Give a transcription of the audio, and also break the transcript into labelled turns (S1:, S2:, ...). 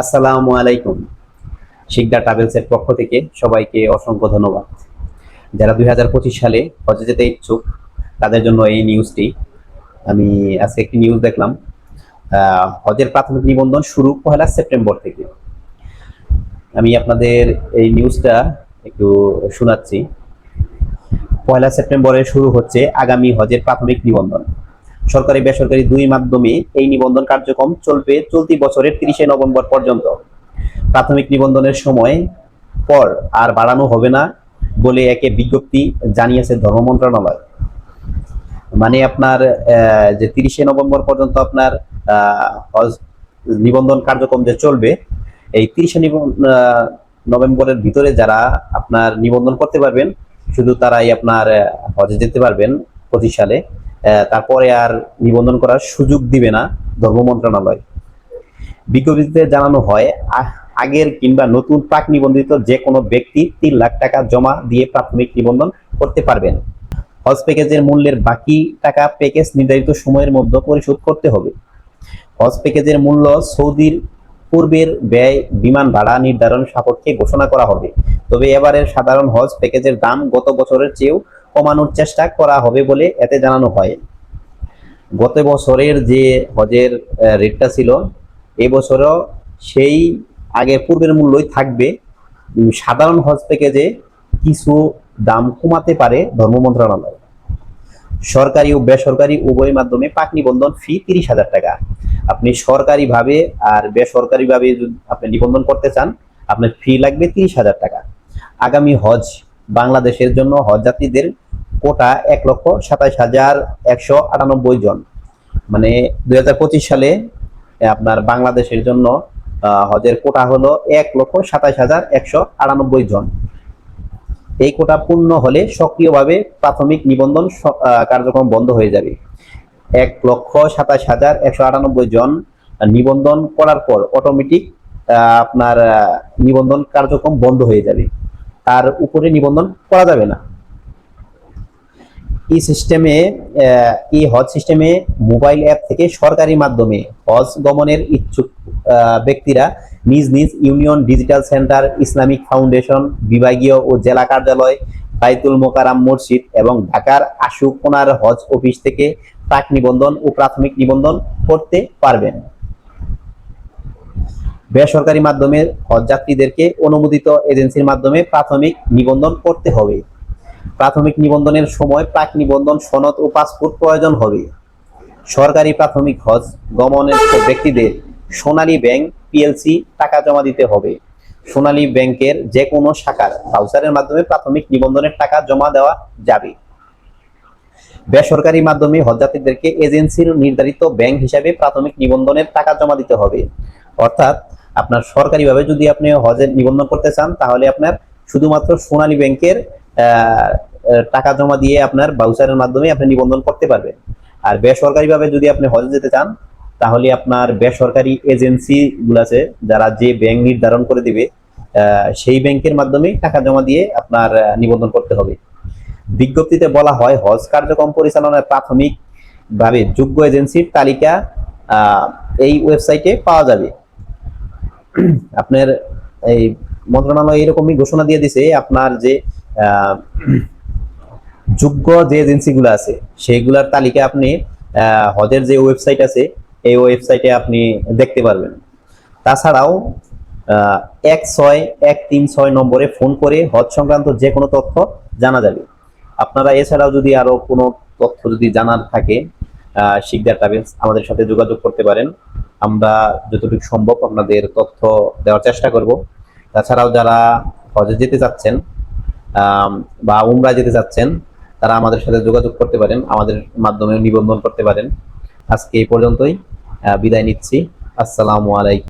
S1: আসসালামু আলাইকুম। শিকদার ট্রাভেলসের পক্ষ থেকে সবাইকে অসংখ্য ধন্যবাদ। যারা দুই হাজার পঁচিশ সালে হজে যেতে ইচ্ছুক, তাদের জন্য এই নিউজটি আমি আজকে একটি নিউজ দেখলাম। হজের প্রাথমিক নিবন্ধন শুরু পহেলা সেপ্টেম্বর থেকে। আমি আপনাদের এই নিউজটা একটু শোনাচ্ছি। পয়লা সেপ্টেম্বরে শুরু হচ্ছে আগামী হজের প্রাথমিক নিবন্ধন। সরকারি বেসরকারি দুই মাধ্যমে এই নিবন্ধন কার্যক্রম চলবে চলতি বছরের তিরিশে নভেম্বর পর্যন্ত। প্রাথমিক নিবন্ধনের সময় পর আর বাড়ানো হবে না বলে একে বিজ্ঞপ্তি জানিয়েছে ধর্ম মন্ত্রণালয়। মানে আপনার যে তিরিশে নভেম্বর পর্যন্ত আপনার হজ নিবন্ধন কার্যক্রম যে চলবে, এই তিরিশে নভেম্বরের ভিতরে যারা আপনার নিবন্ধন করতে পারবেন, শুধু তারাই আপনার হজে যেতে পারবেন পঁচিশ সালে। তারপরে আর নিবন্ধন করার সুযোগ দিবে না ধর্ম মন্ত্রণালয়। বিজ্ঞপ্তিতে জানানো হয় আগের কিংবা নতুন প্রাক নিবন্ধিত যে কোনো ব্যক্তি তিন লাখ টাকা জমা দিয়ে প্রাথমিক নিবন্ধন করতে পারবেন। হজ প্যাকেজের মূল্যের বাকি টাকা প্যাকেজ নির্ধারিত সময়ের মধ্যে পরিশোধ করতে হবে। হজ প্যাকেজের মূল্য সৌদির পূর্বের ব্যয়, বিমান ভাড়া নির্ধারণ সাপেক্ষে ঘোষণা করা হবে। তবে এবারের সাধারণ হজ প্যাকেজের দাম গত বছরের চেয়েও কমানোর চেষ্টা করা হবে বলে এতে জানানো হয়। গত বছরের যে হজের রেটটা ছিল এবছরও সেই আগে পূর্বের মূল্যই থাকবে। সাধারণ হজ প্যাকেজে কিছু দাম কমাতে পারে ধর্ম মন্ত্রণালয়। সরকারি ও বেসরকারি উভয় মাধ্যমে পাক নিবন্ধন ফি তিরিশ হাজার টাকা। আপনি সরকারিভাবে আর বেসরকারিভাবে আপনি নিবন্ধন করতে চান, আপনার ফি লাগবে তিরিশ হাজার টাকা। আগামী হজ বাংলাদেশের জন্য হজ যাত্রীদের কোটা এক লক্ষ সাতাইশ হাজার একশো আটানব্বই জন। মানে দুই হাজার পঁচিশ সালে আপনার বাংলাদেশের জন্য হজের কোটা হলো এক লক্ষ সাতাইশ হাজার একশো আটানব্বই জন। এই কোটা পূর্ণ হলে সক্রিয়ভাবে প্রাথমিক নিবন্ধন কার্যক্রম বন্ধ হয়ে যাবে। এক লক্ষ সাতাশ হাজার একশো আটানব্বই জন নিবন্ধন করার পর অটোমেটিক আপনার নিবন্ধন কার্যক্রম বন্ধ হয়ে যাবে। তার উপরে নিবন্ধন করা যাবে না। এই সিস্টেমে ই হজ সিস্টেমে, মোবাইল অ্যাপ থেকে সরকারি মাধ্যমে হজ গমনের ইচ্ছুক ব্যক্তিরা নিজ নিজ union, digital centre, Islamic foundation, বিভাগীয় ও জেলা কার্যালয়, বাইতুল মোকারাম মসজিদ এবং ঢাকার আশুকোনার হজ অফিস থেকে প্রাক নিবন্ধন ও প্রাথমিক নিবন্ধন করতে পারবেন। বেসরকারি মাধ্যমে হজ যাত্রীদেরকে অনুমোদিত এজেন্সির মাধ্যমে প্রাথমিক নিবন্ধন করতে হবে। প্রাথমিক নিবন্ধনের সময় প্রাক নিবন্ধন, সনদ ও পাসপোর্ট প্রয়োজন হবে। সরকারি প্রাথমিক হজ গমনের ব্যক্তিদের সোনালী ব্যাংক পিএলসি টাকা জমা দিতে হবে। সোনালী ব্যাংকের যে কোনো শাখার ভাউচারের মাধ্যমে প্রাথমিক নিবন্ধনের টাকা জমা দেওয়া যাবে। বেসরকারি মাধ্যমে হজযাত্রীদেরকে এজেন্সির নির্ধারিত ব্যাংক হিসাবে প্রাথমিক নিবন্ধনের টাকা জমা দিতে হবে। অর্থাৎ, আপনার সরকারিভাবে যদি আপনি হজের নিবন্ধন করতে চান, তাহলে আপনার শুধুমাত্র সোনালী ব্যাংকের টাকা জমা দিয়ে আপনার বাউচারের মাধ্যমে আপনি নিবন্ধন করতে পারবেন। আর বেসরকারিভাবে যদি আপনি হজে যেতে চান, তাহলে আপনার বেসরকারি এজেন্সি আছে, যারা যে ব্যাংক নির্ধারণ করে দিবে সেই ব্যাংকের মাধ্যমে টাকা জমা দিয়ে আপনার নিবন্ধন করতে হবে। বিজ্ঞপ্তিতে বলা হয়, হজ কার্যক্রম পরিচালনার প্রাথমিক ভাবে যোগ্য এজেন্সির তালিকা এই ওয়েবসাইটে পাওয়া যাবে। আপনার এই মন্ত্রণালয় এরকমই ঘোষণা দিয়ে দিছে, আপনার যে যোগ্য যে এজেন্সিগুলো আছে, সেইগুলার তালিকা আপনি হজের যে ওয়েবসাইট আছে, এই ওয়েবসাইটে আপনি দেখতে পারবেন। তাছাড়াও এক ছয় এক তিন ছয় নম্বরে ফোন করে হজ সংক্রান্ত যে কোনো তথ্য জানা যাবে। আপনারা এছাড়াও যদি আরও কোনো তথ্য যদি জানার থাকে শিকদার ট্রাভেলস আমাদের সাথে যোগাযোগ করতে পারেন। আমরা যতটুকু সম্ভব আপনাদের তথ্য দেওয়ার চেষ্টা করব। তাছাড়াও যারা হজে যেতে চাচ্ছেন বা উমরা যেতে চাচ্ছেন, তারা আমাদের সাথে যোগাযোগ করতে পারেন, আমাদের মাধ্যমে নিবন্ধন করতে পারেন। আজকে এই পর্যন্তই বিদায় নিচ্ছি। আসসালামু আলাইকুম।